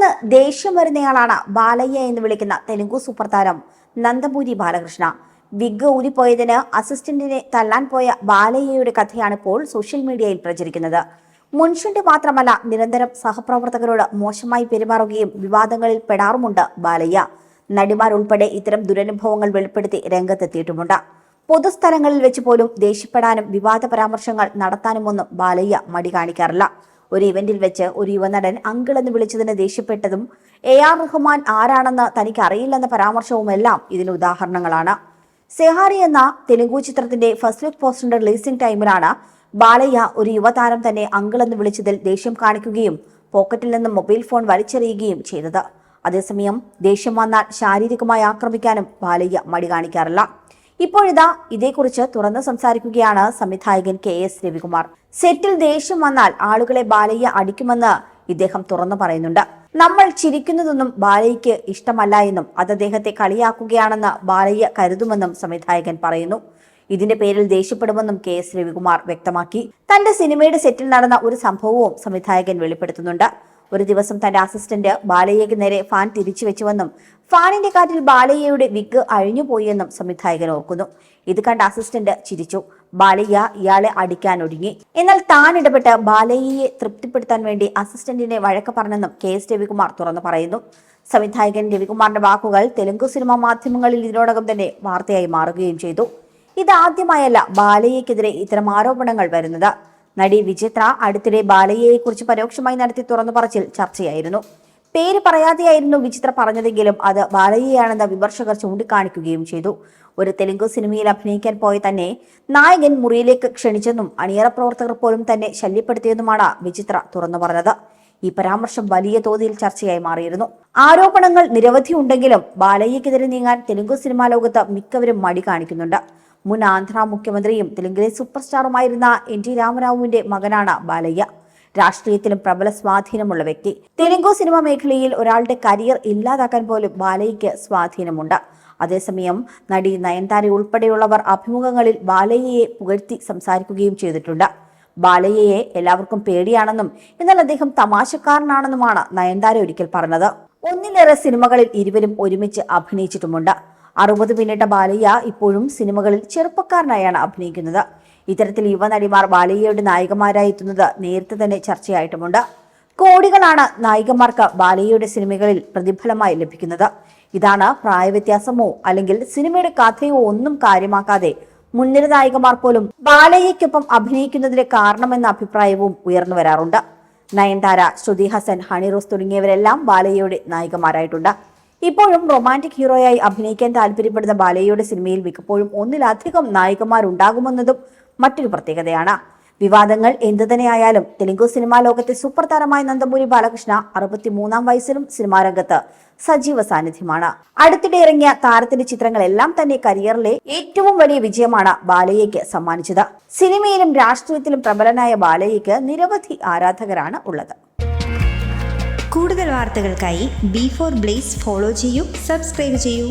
പെട്ടെന്ന് ദേഷ്യം വരുന്നയാളാണ് ബാലയ്യ എന്ന് വിളിക്കുന്ന തെലുങ്കു സൂപ്പർ താരം ബാലകൃഷ്ണ. വിഗ് ഊരിപ്പോയതിന് അസിസ്റ്റന്റിനെ തല്ലാൻ പോയ ബാലയ്യയുടെ കഥയാണ് ഇപ്പോൾ സോഷ്യൽ മീഡിയയിൽ പ്രചരിക്കുന്നത്. മുൻഷുണ്ട് മാത്രമല്ല നിരന്തരം സഹപ്രവർത്തകരോട് മോശമായി പെരുമാറുകയും വിവാദങ്ങളിൽ പെടാറുമുണ്ട് ബാലയ്യ. നടിമാരുൾപ്പെടെ ഇത്തരം ദുരനുഭവങ്ങൾ വെളിപ്പെടുത്തി രംഗത്തെത്തിയിട്ടുമുണ്ട്. പൊതുസ്ഥലങ്ങളിൽ വെച്ച് പോലും ദേഷ്യപ്പെടാനും വിവാദ പരാമർശങ്ങൾ നടത്താനുമൊന്നും ബാലയ്യ മടി കാണിക്കാറില്ല. ഒരു ഇവന്റിൽ വെച്ച് ഒരു യുവനടൻ അങ്കിൾ എന്ന് വിളിച്ചതിന് ദേഷ്യപ്പെട്ടതും എ ആർ റഹ്മാൻ ആരാണെന്ന് തനിക്ക് അറിയില്ലെന്ന പരാമർശവുമെല്ലാം ഇതിന് ഉദാഹരണങ്ങളാണ്. സെഹാരി എന്ന തെലുങ്കു ചിത്രത്തിന്റെ ഫസ്റ്റ് ലുക്ക് പോസ്റ്ററിന്റെ റിലീസിംഗ് ടൈമിലാണ് ബാലയ്യ ഒരു യുവതാരം തന്നെ അങ്കിൾ എന്ന് വിളിച്ചതിൽ ദേഷ്യം കാണിക്കുകയും പോക്കറ്റിൽ നിന്ന് മൊബൈൽ ഫോൺ വലിച്ചെറിയുകയും ചെയ്തത്. അതേസമയം ദേഷ്യം വന്നാൽ ശാരീരികമായി ആക്രമിക്കാനും ബാലയ്യ മടി കാണിക്കാറില്ല. ഇപ്പോഴിതാ ഇതേക്കുറിച്ച് തുറന്നു സംസാരിക്കുകയാണ് സംവിധായകൻ കെ എസ് രവികുമാർ. സെറ്റിൽ ദേഷ്യം വന്നാൽ ആളുകളെ ബാലയ്യ അടിക്കുമെന്ന് ഇദ്ദേഹം തുറന്നു പറയുന്നുണ്ട്. നമ്മൾ ചിരിക്കുന്നതൊന്നും ബാലയ്ക്ക് ഇഷ്ടമല്ല എന്നും അത് അദ്ദേഹത്തെ കളിയാക്കുകയാണെന്ന് ബാലയ്യ കരുതുമെന്നും സംവിധായകൻ പറയുന്നു. ഇതിന്റെ പേരിൽ ദേഷ്യപ്പെടുമെന്നും കെ എസ് രവികുമാർ വ്യക്തമാക്കി. തന്റെ സിനിമയുടെ സെറ്റിൽ നടന്ന ഒരു സംഭവവും സംവിധായകൻ വെളിപ്പെടുത്തുന്നുണ്ട്. ഒരു ദിവസം തന്റെ അസിസ്റ്റന്റ് ബാലയ്യയ്ക്ക് നേരെ ഫാൻ തിരിച്ചു വെച്ചുവെന്നും ഫാനിന്റെ കാറ്റിൽ ബാലയ്യയുടെ വിഗ് അഴിഞ്ഞുപോയെന്നും സംവിധായകൻ ഓർക്കുന്നു. ഇത് കണ്ട അസിസ്റ്റന്റ് ചിരിച്ചു. ബാലയ്യ ഇയാളെ അടിക്കാൻ ഒരുങ്ങി. എന്നാൽ താൻ ഇടപെട്ട് ബാലയ്യയെ തൃപ്തിപ്പെടുത്താൻ വേണ്ടി അസിസ്റ്റന്റിനെ വഴക്ക് പറഞ്ഞെന്നും കെ എസ് രവികുമാർ തുറന്നു പറയുന്നു. സംവിധായകൻ രവികുമാറിന്റെ വാക്കുകൾ തെലുങ്ക് സിനിമാ മാധ്യമങ്ങളിൽ ഇതിനോടകം തന്നെ വാർത്തയായി മാറുകയും ചെയ്തു. ഇത് ഇതാദ്യമായല്ല ബാലയ്യക്കെതിരെ ഇത്തരം ആരോപണങ്ങൾ വരുന്നത്. നടി വിചിത്ര അടുത്തിടെ ബാലയ്യയെക്കുറിച്ച് പരോക്ഷമായി നടത്തി തുറന്നു പറച്ചിൽ ചർച്ചയായിരുന്നു. പേര് പറയാതെയായിരുന്നു വിചിത്ര പറഞ്ഞതെങ്കിലും അത് ബാലയ്യയാണെന്ന് വിമർശകർ ചൂണ്ടിക്കാണിക്കുകയും ചെയ്തു. ഒരു തെലുങ്ക് സിനിമയിൽ അഭിനയിക്കാൻ പോയ തന്നെ നായകൻ മുറിയിലേക്ക് ക്ഷണിച്ചെന്നും അണിയറ പ്രവർത്തകർ പോലും തന്നെ ശല്യപ്പെടുത്തിയെന്നുമാണ് വിചിത്ര തുറന്നു പറഞ്ഞത്. ഈ പരാമർശം വലിയ തോതിൽ ചർച്ചയായി മാറിയിരുന്നു. ആരോപണങ്ങൾ നിരവധി ഉണ്ടെങ്കിലും ബാലയ്യക്കെതിരെ നീങ്ങാൻ തെലുങ്ക് സിനിമാ ലോകത്ത് മിക്കവരും മടി കാണിക്കുന്നുണ്ട്. മുൻ ആന്ധ്ര മുഖ്യമന്ത്രിയും തെലുങ്കിലെ സൂപ്പർ സ്റ്റാറുമായിരുന്ന എൻ ടി രാമറാവുവിന്റെ മകനാണ് ബാലയ്യ. രാഷ്ട്രീയത്തിലും പ്രബല സ്വാധീനമുള്ള വ്യക്തി. തെലുങ്കു സിനിമ മേഖലയിൽ ഒരാളുടെ കരിയർ ഇല്ലാതാക്കാൻ പോലും ബാലയ്ക്ക് സ്വാധീനമുണ്ട്. അതേസമയം നടി നയൻതാര ഉൾപ്പെടെയുള്ളവർ അഭിമുഖങ്ങളിൽ ബാലയ്യയെ പുകഴ്ത്തി സംസാരിക്കുകയും ചെയ്തിട്ടുണ്ട്. ബാലയ്യയെ എല്ലാവർക്കും പേടിയാണെന്നും എന്നാൽ അദ്ദേഹം തമാശക്കാരനാണെന്നുമാണ് നയൻതാര ഒരിക്കൽ പറഞ്ഞത്. ഒന്നിലേറെ സിനിമകളിൽ ഇരുവരും ഒരുമിച്ച് അഭിനയിച്ചിട്ടുമുണ്ട്. അറുപത് പിന്നിട്ട ബാലയ്യ ഇപ്പോഴും സിനിമകളിൽ ചെറുപ്പക്കാരനായാണ് അഭിനയിക്കുന്നത്. ഇത്തരത്തിൽ യുവനടിമാർ ബാലികയുടെ നായികമാരായി എത്തുന്നത് നേരത്തെ തന്നെ ചർച്ചയായിട്ടുമുണ്ട്. കോടികളാണ് നായികമാർക്ക് ബാലികയുടെ സിനിമകളിൽ പ്രതിഫലമായി ലഭിക്കുന്നത്. ഇതാണ് പ്രായവ്യത്യാസമോ അല്ലെങ്കിൽ സിനിമയുടെ കഥയോ ഒന്നും കാര്യമാക്കാതെ മുൻനിര നായികമാർ പോലും ബാലയ്യയ്ക്കൊപ്പം അഭിനയിക്കുന്നതിന് കാരണമെന്ന അഭിപ്രായവും ഉയർന്നു വരാറുണ്ട്. നയൻതാര ശ്രുതി ഹസൻ ഹണിറോസ് തുടങ്ങിയവരെല്ലാം ബാലയ്യയുടെ നായികമാരായിട്ടുണ്ട്. ഇപ്പോഴും റൊമാന്റിക് ഹീറോയായി അഭിനയിക്കാൻ താല്പര്യപ്പെടുന്ന ബാലയ്യയുടെ സിനിമയിൽ മിക്കപ്പോഴും ഒന്നിലധികം നായികമാരുണ്ടാകുമെന്നതും മറ്റൊരു പ്രത്യേകതയാണ്. വിവാദങ്ങൾ എന്തു തന്നെയായാലും തെലുങ്കു സിനിമാ ലോകത്തെ സൂപ്പർ താരമായ നന്ദമൂരി ബാലകൃഷ്ണ അറുപത്തിമൂന്നാം വയസ്സിലും സിനിമാ രംഗത്ത് സജീവ സാന്നിധ്യമാണ്. അടുത്തിടെ ഇറങ്ങിയ താരത്തിന്റെ ചിത്രങ്ങളെല്ലാം തന്നെ കരിയറിലെ ഏറ്റവും വലിയ വിജയമാണ് ബാലയ്യയ്ക്ക് സമ്മാനിച്ചത്. സിനിമയിലും രാഷ്ട്രീയത്തിലും പ്രബലനായ ബാലയ്യയ്ക്ക് നിരവധി ആരാധകരാണ് ഉള്ളത്. കൂടുതൽ വാർത്തകൾക്കായി ബി ഫോർ ബ്ലേസ് ഫോളോ ചെയ്യൂ സബ്സ്ക്രൈബ് ചെയ്യൂ.